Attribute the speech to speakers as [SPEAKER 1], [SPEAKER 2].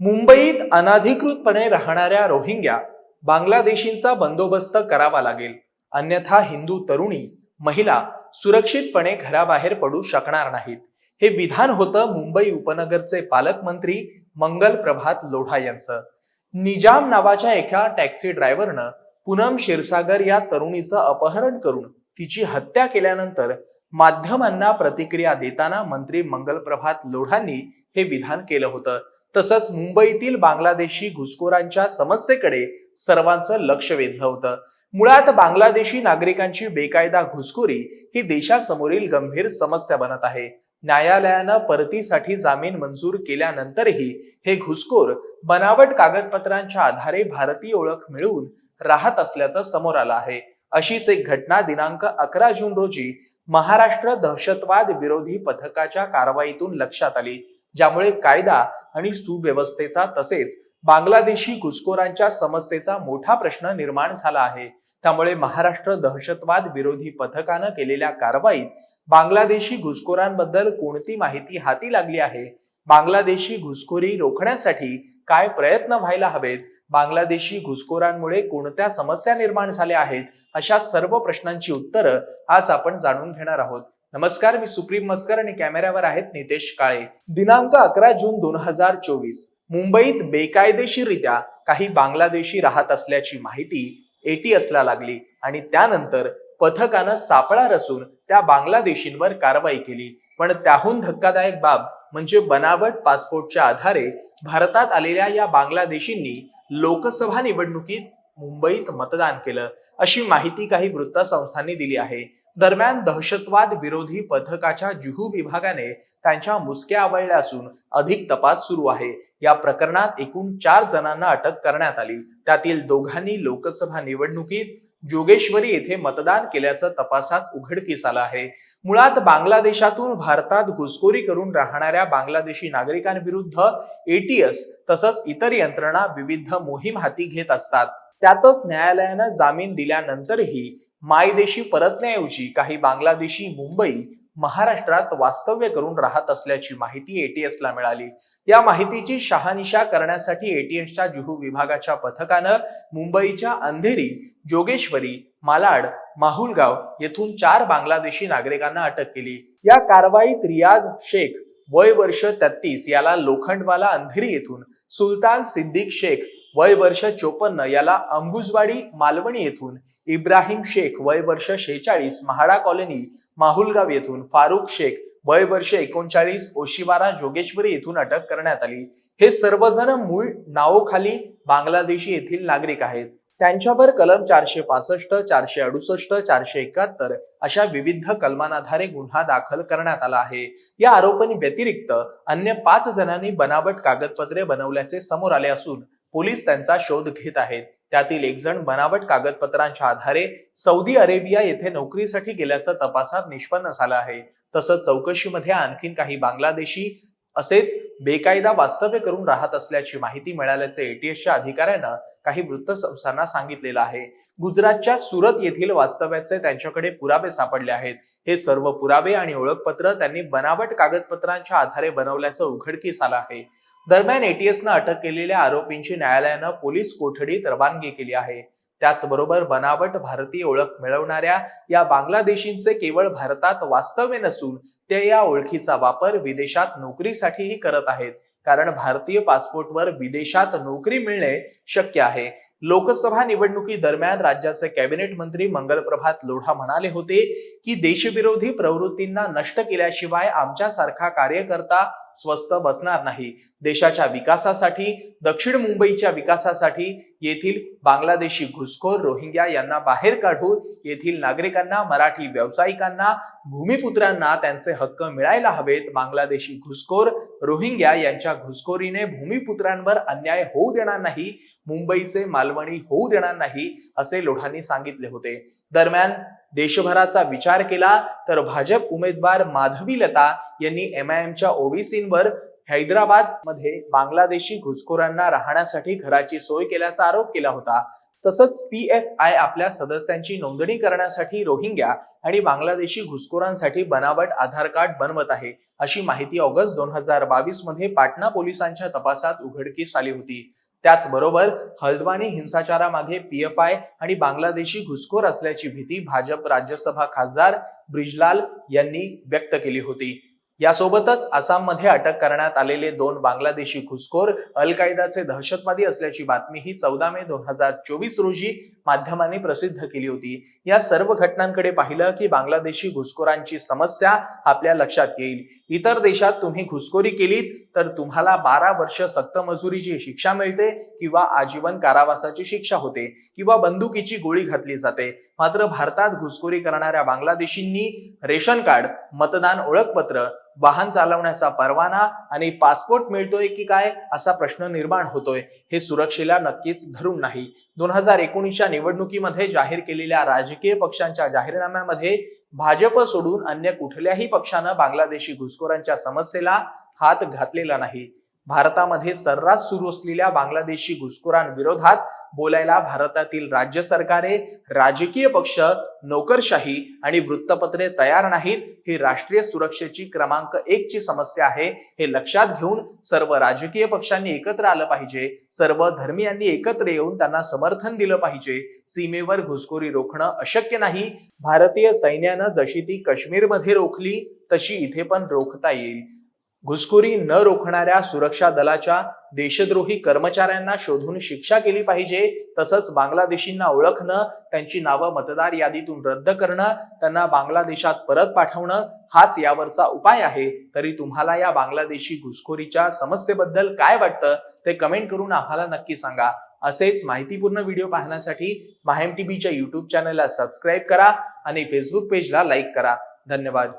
[SPEAKER 1] मुंबईत अनाधिकृतपणे राहणाऱ्या रोहिंग्या बांगलादेशींचा बंदोबस्त करावा लागेल. अन्यथा हिंदू तरुणी महिला सुरक्षितपणे घराबाहेर पडू शकणार नाहीत. हे विधान होतं मुंबई उपनगरचे पालकमंत्री मंगल प्रभात लोढा यांचं. निजाम नावाच्या एका टॅक्सी ड्रायव्हरनं पूनम क्षीरसागर या तरुणीचं अपहरण करून तिची हत्या केल्यानंतर माध्यमांना प्रतिक्रिया देताना मंत्री मंगल प्रभात लोढांनी हे विधान केलं होतं. तसंच मुंबईतील बांगलादेशी घुसखोरांच्या समस्येकडे सर्वांचं लक्ष वेधलं होतं. मुळात बांगलादेशी नागरिकांची बेकायदा घुसखोरी ही देशासमोरील गंभीर समस्या बनत आहे. न्यायालयानं परतीसाठी जामीन मंजूर केल्यानंतरही हे घुसखोर बनावट कागदपत्रांच्या आधारे भारतीय ओळख मिळवून राहत असल्याचं समोर आलं आहे. अशीच एक घटना दिनांक अकरा जून रोजी महाराष्ट्र दहशतवाद विरोधी पथकाच्या कारवाईतून लक्षात आली. ज्यामुळे कायदा आणि सुव्यवस्थेचा तसेच बांगलादेशी घुसखोरांच्या समस्येचा मोठा प्रश्न निर्माण झाला आहे. त्यामुळे महाराष्ट्र दहशतवाद विरोधी पथकानं केलेल्या कारवाईत बांगलादेशी घुसखोरांबद्दल कोणती माहिती हाती लागली आहे? बांगलादेशी घुसखोरी रोखण्यासाठी काय प्रयत्न व्हायला हवेत? बांगलादेशी घुसखोरांमुळे कोणत्या समस्या निर्माण झाल्या आहेत? अशा सर्व प्रश्नांची उत्तरं आज आपण जाणून घेणार आहोत. नमस्कार मी सुप्रीम मस्कर आणि कॅमेऱ्यावर आहेत नितेश काळे. दिनांक अकरा जून दोन हजार चोवीस मुंबईत बेकायदेशीररित्या काही बांगलादेशी राहत असल्याची माहिती एटीएसला लागली आणि त्यानंतर पथकानं सापळा रचून त्या बांगलादेशींवर कारवाई केली. पण त्याहून धक्कादायक बाब म्हणजे बनावट पासपोर्टच्या आधारे भारतात आलेल्या या बांगलादेशींनी लोकसभा निवडणुकीत मुंबईत मतदान केलं. अशी माहिती काही वृत्तसंस्थांनी दिली आहे. दरम्यान दहशतवाद विरोधी पथकाच्या जुहू विभागाने त्यांच्या मुसक्या आवळल्या असून अधिक तपास सुरू आहे. या प्रकरणात एकूण चार जणांना अटक करण्यात आली. त्यातील दोघांनी लोकसभा निवडणुकीत जोगेश्वरी येथे मतदान केल्याचं तपासात उघडकीस आलं आहे. मुळात बांगलादेशातून भारतात घुसखोरी करून राहणाऱ्या बांगलादेशी नागरिकांविरुद्ध एटीएस तसंच इतर यंत्रणा विविध मोहीम हाती घेत असतात. त्यातच न्यायालयानं जामीन दिल्यानंतरही मायदेशी परतण्याऐवजी काही बांगलादेशी मुंबई महाराष्ट्रात वास्तव्य करून राहत असल्याची माहिती एटीएसला मिळाली. या माहितीची शहानिशा करण्यासाठी एटीएसच्या जुहू विभागाच्या पथकानं मुंबईच्या अंधेरी जोगेश्वरी मालाड माहुलगाव येथून चार बांगलादेशी नागरिकांना अटक केली. या कारवाईत रियाज शेख वय वर्ष तेहतीस याला लोखंडवाला अंधेरी येथून सुलतान सिद्दीक शेख वय वर्ष चोपन्न याला अंबुजवाडी मालवणी येथून इब्राहिम शेख वय वर्ष शेचाळीस महाडा कॉलनी माहुलगाव येथून फारुख शेख वय वर्ष एकोणचाळीस ओशिवारा जोगेश्वरी येथून अटक करण्यात आली. हे सर्वजण मूळ नावोखाली बांगलादेशी येथील नागरिक आहेत. त्यांच्यावर कलम चारशे पासष्ट चारशे अडुसष्ट चारशे एकाहत्तर अशा विविध कलमांधारे गुन्हा दाखल करण्यात आला आहे. या आरोपांनी व्यतिरिक्त अन्य पाच जणांनी बनावट कागदपत्रे बनवल्याचे समोर आले असून पोलीस त्यांचा शोध घेत आहेत. त्यातील एक जण बनावट कागदपत्रांच्या आधारे सौदी अरेबिया येथे नोकरीसाठी गेल्याचं तपासात निष्पन्न झालं आहे. तसंच चौकशीमध्ये आणखीन काही बांगलादेशी असेच बेकायदा वास्तव्य करून राहत असल्याची माहिती मिळाल्याचे एटीएसच्या अधिकाऱ्यानं काही वृत्तसंस्थांना सांगितलेलं आहे. गुजरातच्या सुरत येथील वास्तव्याचे त्यांच्याकडे पुरावे सापडले आहेत. हे सर्व पुरावे आणि ओळखपत्र त्यांनी बनावट कागदपत्रांच्या आधारे बनवल्याचं उघडकीस आलं आहे. दरम्यान एटीएसनं अटक केलेल्या आरोपींची न्यायालयानं पोलीस कोठडीत रवानगी केली आहे. त्याचबरोबर बनावट भारतीय ओळख मिळवणाऱ्या या बांगलादेशींचे केवळ भारतात वास्तव्य नसून ते या ओळखीचा वापर विदेशात नोकरीसाठीही करत आहेत. कारण भारतीय पासपोर्टवर विदेशात नोकरी मिळणे शक्य आहे. लोकसभा निवडणुकी दरम्यान राज्याचे कॅबिनेट मंत्री मंगलप्रभात लोढा म्हणाले होते की देशविरोधी प्रवृत्तींना नष्ट केल्याशिवाय आमच्यासारखा कार्यकर्ता स्वस्त बसणार नाही. देशाच्या विकासासाठी दक्षिण मुंबईच्या विकासासाठी येथील बांगलादेशी घुसखोर रोहिंग्या यांना बाहेर काढून येथील नागरिकांना मराठी व्यावसायिकांना भूमिपुत्रांना त्यांचे हक्क मिळायला हवेत. बांगलादेशी घुसखोर रोहिंग्या यांच्या घुसखोरीने भूमिपुत्रांवर अन्याय होऊ देणार नाही मुंबईचे मालवणी होऊ देणार नाही असे लोढांनी सांगितले होते. दरम्यान देशभराचा विचार केला तर भाजप उमेदवार माधवी लता यांनी एमआयएमच्या ओबीसींवर हैदराबादमध्ये बांगलादेशी घुसखोरांना राहण्यासाठी घराची सोय केल्याचा आरोप केला होता. तसंच पी एफ आय आपल्या सदस्यांची नोंदणी करण्यासाठी रोहिंग्या आणि बांगलादेशी घुसखोरांसाठी बनावट आधार कार्ड बनवत आहे अशी माहिती ऑगस्ट दोन हजार बावीसमध्ये पाटणा पोलिसांच्या तपासात उघडकीस आली होती. त्याचबरोबर हल्द्वानी हिंसाचारामागे पीएफआय आणि बांगलादेशी घुसखोर असल्याची भीती भाजप राज्यसभा खासदार ब्रिजलाल यांनी व्यक्त केली होती. यासोबतच आसाममध्ये अटक करण्यात आलेले दोन बांगलादेशी घुसखोर अल कायदाचे दहशतवादी असल्याची बातमीही चौदा मे दोन हजार चोवीस रोजी माध्यमांनी प्रसिद्ध केली होती. या सर्व घटनांकडे पाहिलं की बांगलादेशी घुसखोरांची समस्या आपल्या लक्षात येईल. इतर देशात तुम्ही घुसखोरी केलीत तर तुम्हाला बारा वर्ष सक्त मजुरीची शिक्षा मिळते किंवा आजीवन कारावासाची शिक्षा होते किंवा बंदुकीची गोळी घातली जाते. मात्र भारतात घुसखोरी करणाऱ्या बांगलादेशींनी रेशन कार्ड मतदान ओळखपत्र वाहन चालवण्याचा परवाना आणि पासपोर्ट मिळतोय की काय असा प्रश्न निर्माण होतोय हे सुरक्षेला नक्कीच धरून नाही. दोन हजार एकोणीसच्या निवडणुकीमध्ये जाहीर केलेल्या राजकीय पक्षांच्या जाहीरनाम्यामध्ये भाजप सोडून अन्य कुठल्याही पक्षानं बांगलादेशी घुसखोरांच्या समस्येला हात घातलेला नाही. भारतामध्ये सर्रास सुरू असलेल्या बांगलादेशी घुसखोरांविरोधात बोलायला भारतातील राज्य सरकारे राजकीय पक्ष नोकरशाही आणि वृत्तपत्रे तयार नाहीत ही राष्ट्रीय सुरक्षेची क्रमांक एक ची समस्या आहे. हे लक्षात घेऊन सर्व राजकीय पक्षांनी एकत्र आलं पाहिजे. सर्व धर्मियांनी एकत्र येऊन त्यांना समर्थन दिलं पाहिजे. सीमेवर घुसखोरी रोखणं अशक्य नाही. भारतीय सैन्यानं जशी ती काश्मीरमध्ये रोखली तशी इथे पण रोखता येईल. घुसखोरी न रोखणाऱ्या सुरक्षा दलाच्या देशद्रोही कर्मचाऱ्यांना शोधून शिक्षा केली पाहिजे तसंच बांगलादेशींना ओळखणं त्यांची नावं मतदार यादीतून रद्द करणं त्यांना बांगलादेशात परत पाठवणं हाच यावरचा उपाय आहे. तरी तुम्हाला या बांगलादेशी घुसखोरीच्या समस्येबद्दल काय वाटतं ते कमेंट करून आम्हाला नक्की सांगा. असेच माहितीपूर्ण व्हिडिओ पाहण्यासाठी माहेम टीव्हीच्या युट्यूब चॅनलला सबस्क्राईब करा आणि फेसबुक पेजला लाईक करा. धन्यवाद.